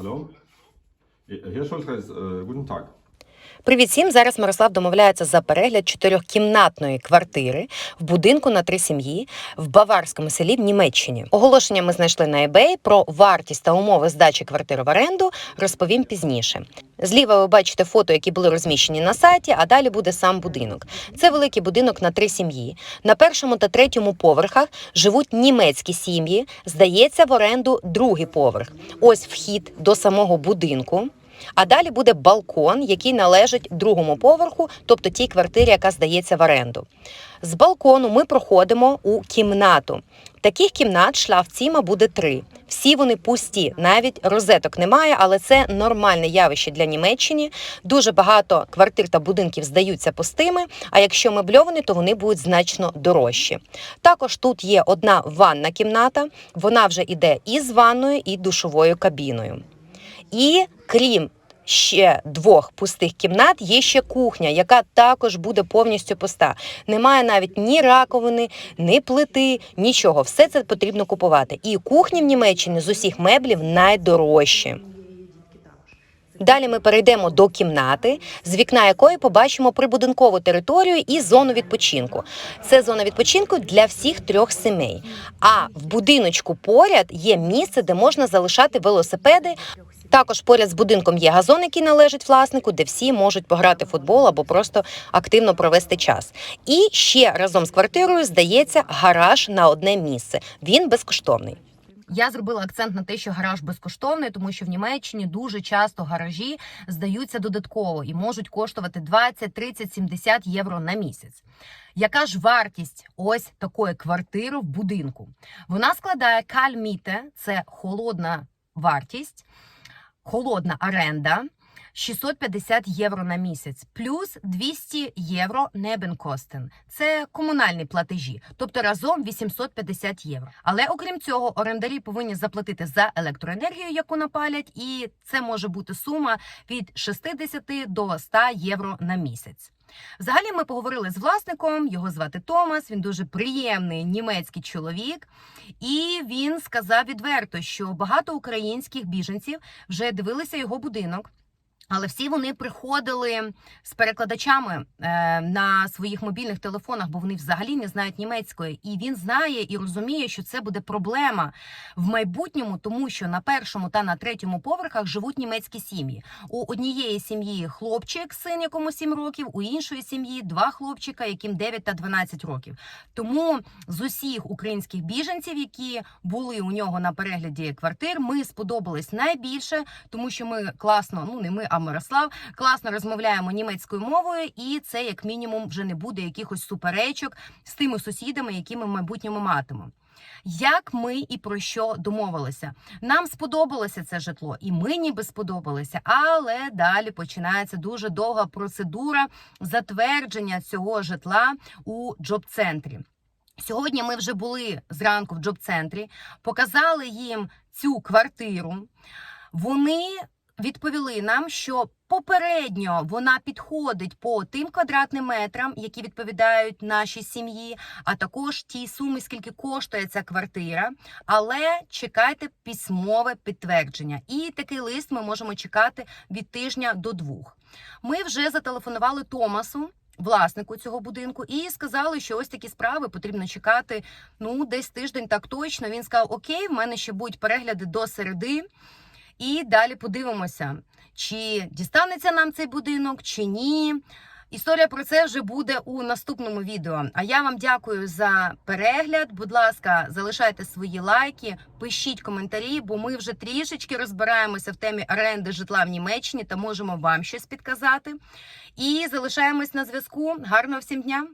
Hallo? Herr Scholzkreis, äh, guten Tag. Привіт всім! Зараз Мирослав домовляється за перегляд чотирьохкімнатної квартири в будинку на три сім'ї в баварському селі в Німеччині. Оголошення ми знайшли на eBay про вартість та умови здачі квартири в оренду. Розповім пізніше. Зліва ви бачите фото, які були розміщені на сайті, а далі буде сам будинок. Це великий будинок на три сім'ї. На першому та третьому поверхах живуть німецькі сім'ї. Здається, в оренду другий поверх. Ось вхід до самого будинку. А далі буде балкон, який належить другому поверху, тобто тій квартирі, яка здається в оренду. З балкону ми проходимо у кімнату. Таких кімнат шлафціма буде три. Всі вони пусті, навіть розеток немає, але це нормальне явище для Німеччини. Дуже багато квартир та будинків здаються пустими. А якщо мебльовані, то вони будуть значно дорожчі. Також тут є одна ванна кімната. Вона вже йде і з ванною, і душовою кабіною. І крім ще двох пустих кімнат, є ще кухня, яка також буде повністю пуста. Немає навіть ні раковини, ні плити, нічого. Все це потрібно купувати. І кухні в Німеччині з усіх меблів найдорожчі. Далі ми перейдемо до кімнати, з вікна якої побачимо прибудинкову територію і зону відпочинку. Це зона відпочинку для всіх трьох сімей. А в будиночку поряд є місце, де можна залишати велосипеди. Також поряд з будинком є газон, який належить власнику, де всі можуть пограти футбол або просто активно провести час. І ще разом з квартирою здається гараж на одне місце. Він безкоштовний. Я зробила акцент на те, що гараж безкоштовний, тому що в Німеччині дуже часто гаражі здаються додатково і можуть коштувати 20, 30, 70 євро на місяць. Яка ж вартість ось такої квартири в будинку? Вона складає кальміте, це холодна вартість, холодна оренда. 650 євро на місяць, плюс 200 євро небенкостен. Це комунальні платежі, тобто разом 850 євро. Але окрім цього, орендарі повинні заплатити за електроенергію, яку напалять, і це може бути сума від 60 до 100 євро на місяць. Взагалі, ми поговорили з власником. Його звати Томас. Він дуже приємний німецький чоловік, і він сказав відверто, що багато українських біженців вже дивилися його будинок. Але всі вони приходили з перекладачами е, на своїх мобільних телефонах, бо вони взагалі не знають німецької. І він знає і розуміє, що це буде проблема в майбутньому, тому що на першому та на третьому поверхах живуть німецькі сім'ї. У однієї сім'ї хлопчик, син якому 7 років, у іншої сім'ї два хлопчика, яким 9 та 12 років. Тому з усіх українських біженців, які були у нього на перегляді квартир, ми сподобались найбільше, тому що ми класно, ну не ми, а Мирослав, класно розмовляємо німецькою мовою, і це як мінімум вже не буде якихось суперечок з тими сусідами, які ми в майбутньому матимемо. Як ми і про що домовилися? Нам сподобалося це житло, і ми ніби сподобалися, але далі починається дуже довга процедура затвердження цього житла у джоб-центрі. Сьогодні ми вже були зранку в джоб-центрі, показали їм цю квартиру. Вони відповіли нам, що попередньо вона підходить по тим квадратним метрам, які відповідають нашій сім'ї, а також тій сумі, скільки коштує ця квартира. Але чекайте письмове підтвердження. І такий лист ми можемо чекати від тижня до двох. Ми вже зателефонували Томасу. Власнику цього будинку і сказали, що ось такі справи потрібно чекати ну десь тиждень. Так точно він сказав: Окей, в мене ще будуть перегляди до середи. І далі подивимося, чи дістанеться нам цей будинок, чи ні. Історія про це вже буде у наступному відео. А я вам дякую за перегляд. Будь ласка, залишайте свої лайки, пишіть коментарі, бо ми вже трішечки розбираємося в темі оренди житла в Німеччині та можемо вам щось підказати. І залишаємось на зв'язку. Гарного всім дня!